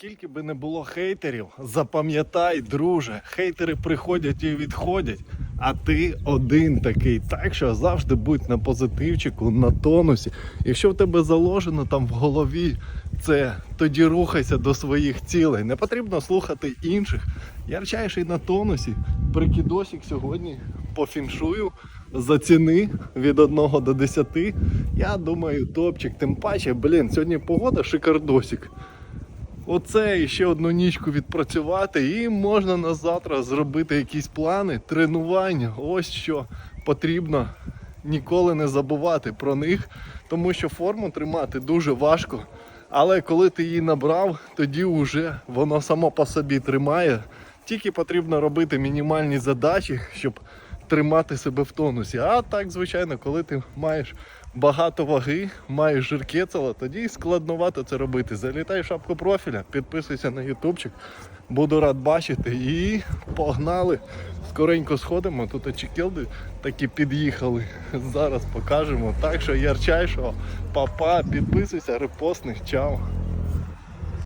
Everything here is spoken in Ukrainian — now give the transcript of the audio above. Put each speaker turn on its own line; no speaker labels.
Скільки би не було хейтерів, запам'ятай, друже, хейтери приходять і відходять, а ти один такий. Так що завжди будь на позитивчику, на тонусі. Якщо в тебе заложено там в голові це, тоді рухайся до своїх цілей. Не потрібно слухати інших. Ярчайший на тонусі. Прикидосик сьогодні по фіншую. Заціни від 1 до 10. Я думаю, топчик. Тим паче, блін, сьогодні погода шикардосик. Оце і ще одну нічку відпрацювати, і можна на завтра зробити якісь плани, тренування. Ось що потрібно ніколи не забувати про них, тому що форму тримати дуже важко. Але коли ти її набрав, тоді вже воно само по собі тримає. Тільки потрібно робити мінімальні задачі, щоб тримати себе в тонусі. А так, звичайно, коли ти маєш багато ваги, маєш жиркецело, тоді складновато це робити. Залітай в шапку профіля, підписуйся на ютубчик. Буду рад бачити. І погнали. Скоренько сходимо. Тут очікілди такі під'їхали. Зараз покажемо. Так що ярчайшого, папа, підписуйся, репостних, чао.